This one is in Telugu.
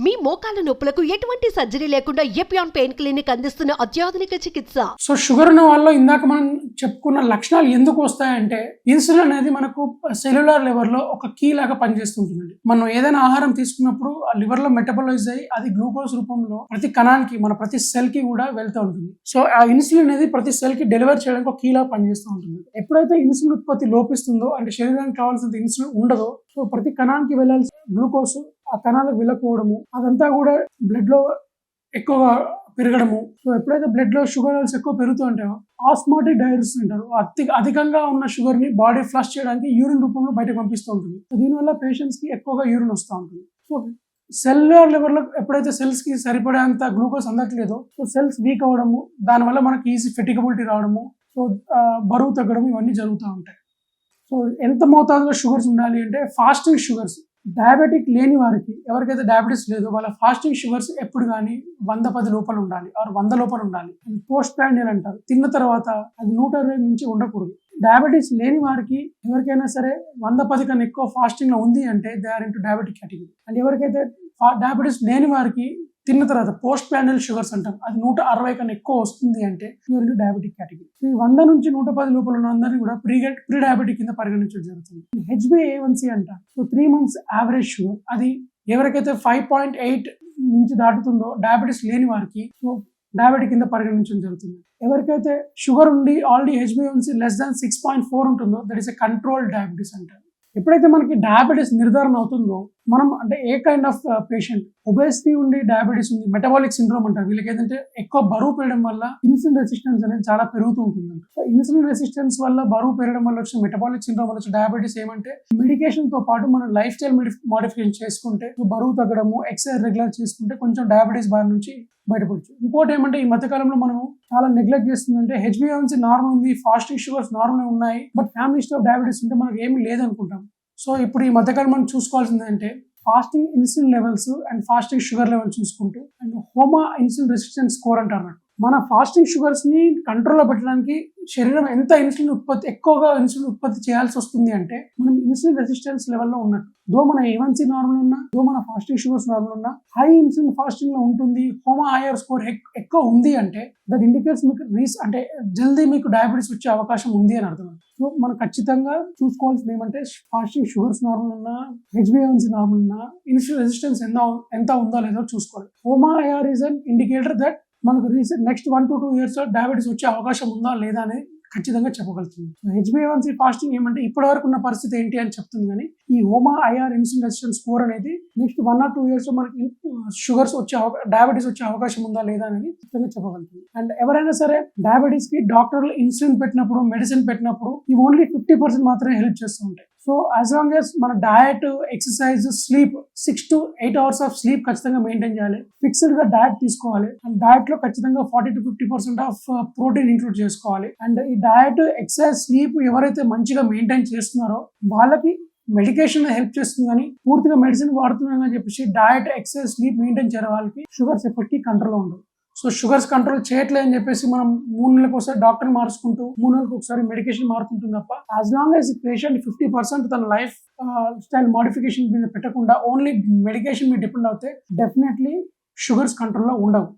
మీ మోకాల నొప్పులకు ఎటువంటి సర్జరీ లేకుండా ఎపియాన్ పెయిన్ క్లినిక్ అందిస్తున్న అత్యాధునిక చికిత్స. సో షుగర్ ఉన్న వాళ్ళు ఇందాక మనం చెప్పుకున్న లక్షణాలు ఎందుకు వస్తాయంటే ఇన్సులిన్ అనేది మనకు సెల్యులార్ లెవెల్లో ఒక కీ లాగా పనిచేస్తుంటుందండి. మనం ఏదైనా ఆహారం తీసుకున్నప్పుడు ఆ లివర్లో మెటబలైజ్ అయ్యి అది గ్లూకోజ్ రూపంలో ప్రతి కణానికి మన ప్రతి సెల్కి కూడా వెళ్తూ ఉంటుంది. సో ఆ ఇన్సులిన్ అనేది ప్రతి సెల్కి డెలివర్ చేయడానికి ఒక కీ లాగా పనిచేస్తూ ఉంటుంది. ఎప్పుడైతే ఇన్సులిన్ ఉత్పత్తి లోపిస్తుందో అంటే శరీరానికి కావాల్సిన ఇన్సులిన్ ఉండదో సో ప్రతి కణానికి వెళ్ళాల్సిన గ్లూకోజ్ ఆ కణాలకు వెళ్ళకపోవడము అదంతా కూడా బ్లడ్లో ఎక్కువగా పెరగడము. సో ఎప్పుడైతే బ్లడ్లో షుగర్ లెవెల్స్ ఎక్కువ పెరుగుతూ ఉంటాయో ఆస్మాటిక్ డైరిస్ అంటారు. అతి అధికంగా ఉన్న షుగర్ని బాడీ ఫ్లష్ చేయడానికి యూరిన్ రూపంలో బయటకు పంపిస్తూ ఉంటుంది. సో దీనివల్ల పేషెంట్స్కి ఎక్కువగా యూరిన్ వస్తూ ఉంటుంది. సో సెల్యులర్ లెవెల్లో ఎప్పుడైతే సెల్స్కి సరిపడేంత గ్లూకోజ్ అందట్లేదో సో సెల్స్ వీక్ అవ్వడము దానివల్ల మనకి ఈజీ ఫెటికబిలిటీ రావడము సో బరువు తగ్గడం ఇవన్నీ జరుగుతూ ఉంటాయి. సో ఎంత మోతాదులో షుగర్స్ ఉండాలి అంటే ఫాస్టింగ్ షుగర్స్ డయాబెటిక్ లేని వారికి ఎవరికైతే డయాబెటీస్ లేదో వాళ్ళ ఫాస్టింగ్ షుగర్స్ ఎప్పుడు కానీ వంద పది లోపల ఉండాలి ఆరు వంద లోపల ఉండాలి. పోస్ట్ ప్రాండియల్ అంటారు. తిన్న తర్వాత అది నూట ఇరవై నుంచి ఉండకూడదు. డయాబెటీస్ లేని వారికి ఎవరికైనా సరే వంద పది కన్నా ఎక్కువ ఫాస్టింగ్లో ఉంది అంటే they are into diabetic category. And ఎవరికైతే డయాబెటీస్ లేని వారికి తిన్న తర్వాత పోస్ట్ ప్యానల్ షుగర్స్ అంటాం అది నూట అరవై కన్నా ఎక్కువ వస్తుంది అంటే ప్యూర్ డయాబెటిక్ కేటగిరీ. ఈ వంద నుంచి నూట పది లోపల ఉన్న అందరినీ కూడా ప్రీ ప్రీ డయాబెటిక్ కింద పరిగణించడం జరుగుతుంది. H B A one C అంట so three months average sugar అది ఎవరికైతే ఫైవ్ పాయింట్ ఎయిట్ నుంచి దాటుతుందో డయాబెటీస్ లేని వారికి సో డయాబెటిక్ కింద పరిగణించడం జరుగుతుంది. ఎవరికైతే షుగర్ ఉండి already H B A one C less than six point four ఉంటుందో that is a control diabetes అంటారు. ఎప్పుడైతే మనకి డయాబెటీస్ నిర్ధారణ అవుతుందో మనం అంటే a kind of patient obesity ఉండి డయాబెటీస్ ఉంది మెటబాలిక్ సిండ్రోమ్ అంటారు. వీళ్ళకి ఏంటంటే ఎక్కువ బరువు పెరగడం వల్ల ఇన్సులిన్ రెసిస్టెన్స్ అనేది చాలా పెరుగుతూ ఉంటుంది సో ఇన్సులిన్ రెసిస్టెన్స్ వల్ల బరువు పెరగడం వల్ల వచ్చిన మెటబాలిక్ సిండ్రోమ్ వల్ల డయాబెటీస్ ఏమంటే మెడికేషన్తో పాటు మనం లైఫ్ స్టైల్ మోడిఫికేషన్ చేసుకుంటే బరువు తగ్గడము ఎక్సర్సైజ్ రెగ్యులర్ చేసుకుంటే కొంచెం డయాబెటీస్ బారి నుంచి బయటపడచ్చు. ఇంకోటి ఏమంటే ఈ మధ్యకాలంలో మనం చాలా నెగ్లెక్ట్ చేస్తుందంటే H B A one C normal ఉంది ఫాస్టింగ్ షుగర్స్ నార్మల్ ఉన్నాయి బట్ ఫ్యామిలీ స్టోర్ డయాబెటీస్ ఉంటే మనకి ఏమి లేదనుకుంటాం. సో ఇప్పుడు ఈ మధ్యకాలం మనం చూసుకోవాల్సింది అంటే fasting insulin levels and fasting sugar level చూసుకుంటూ and HOMA insulin resistance score అంటారు అన్నట్టు. మన ఫాస్టింగ్ షుగర్స్ని కంట్రోల్లో పెట్టడానికి శరీరం ఎంత ఇన్సులిన్ ఉత్పత్తి ఎక్కువగా ఇన్సులిన్ ఉత్పత్తి చేయాల్సి వస్తుంది అంటే మనం ఇన్సులిన్ రెసిస్టెన్స్ లెవెల్లో ఉన్నట్టు. దో మన ఏవన్సీ నార్మల్ ఉన్నా దో మన ఫాస్టింగ్ షుగర్స్ నార్మల్ ఉన్నా హై ఇన్సులిన్ ఫాస్టింగ్లో ఉంటుంది హోమా ఐఆర్ స్కోర్ ఎక్కువ ఉంది అంటే దట్ ఇండికేట్స్ మీకు రీస్ అంటే జల్దీ మీకు డయాబెటీస్ వచ్చే అవకాశం ఉంది అని అర్థం. సో మనం ఖచ్చితంగా చూసుకోవాల్సింది ఏమంటే ఫాస్టింగ్ షుగర్స్ నార్మల్ ఉన్నా H B A one C normal ఉన్నా ఇన్సులిన్ రెసిస్టెన్స్ ఎంత ఎంత ఉందో లేదో చూసుకోవాలి. HOMA IR is an indicator that మనకు recent next one to two years diabetes వచ్చే అవకాశం ఉందా లేదా అని ఖచ్చితంగా చెప్పగలుగుతుంది. హెచ్బిఎన్సీ ఫాస్టింగ్ ఏమంటే ఇప్పటి వరకు ఉన్న పరిస్థితి ఏంటి అని చెప్తుంది కానీ ఈ HOMA IR insulin resistance score అనేది నెక్స్ట్ వన్ ఆర్ టూ ఇయర్స్లో మనకి షుగర్స్ వచ్చే డయాబెటీస్ వచ్చే అవకాశం ఉందా లేదా అనేది ఖచ్చితంగా చెప్పగలుగుతుంది. అండ్ ఎవరైనా సరే డయాబెటీస్కి డాక్టర్లు ఇన్సులిన్ పెట్టినప్పుడు మెడిసిన్ పెట్టినప్పుడు ఈ ఓన్లీ ఫిఫ్టీ పర్సెంట్ మాత్రమే హెల్ప్ చేస్తూ ఉంటాయి. సో యాజ్ లాంగ్ యాజ్ మన diet exercise sleep six to eight hours of sleep ఖచ్చితంగా మెయింటైన్ చేయాలి. ఫిక్స్డ్గా డయట్ తీసుకోవాలి. అండ్ డయట్లో ఖచ్చితంగా forty to fifty percent of protein include చేసుకోవాలి. అండ్ ఈ డయట్ ఎక్సర్సైజ్ స్లీప్ ఎవరైతే మంచిగా మెయింటైన్ చేస్తున్నారో వాళ్ళకి మెడికేషన్ హెల్ప్ చేస్తుంది కానీ పూర్తిగా మెడిసిన్ వాడుతున్నాం అని చెప్పేసి డయట్ ఎక్సర్సైజ్ స్లీప్ మెయింటైన్ చేయడం వాళ్ళకి షుగర్స్ ఎప్పటికీ కంట్రోల్ ఉండదు సో షుగర్స్ కంట్రోల్ చేయట్లేదు అని చెప్పేసి మనం మూడు నెలలకు ఒకసారి డాక్టర్ మార్చుకుంటూ మూడు నెలలకు ఒకసారి మెడికేషన్ మారుతుంటుంది తప్ప as long as patient fifty percent తన లైఫ్ స్టైల్ మోడిఫికేషన్ మీద పెట్టకుండా ఓన్లీ మెడికేషన్ మీద డిపెండ్ అవుతే డెఫినెట్లీ షుగర్స్ కంట్రోల్లో ఉండవు.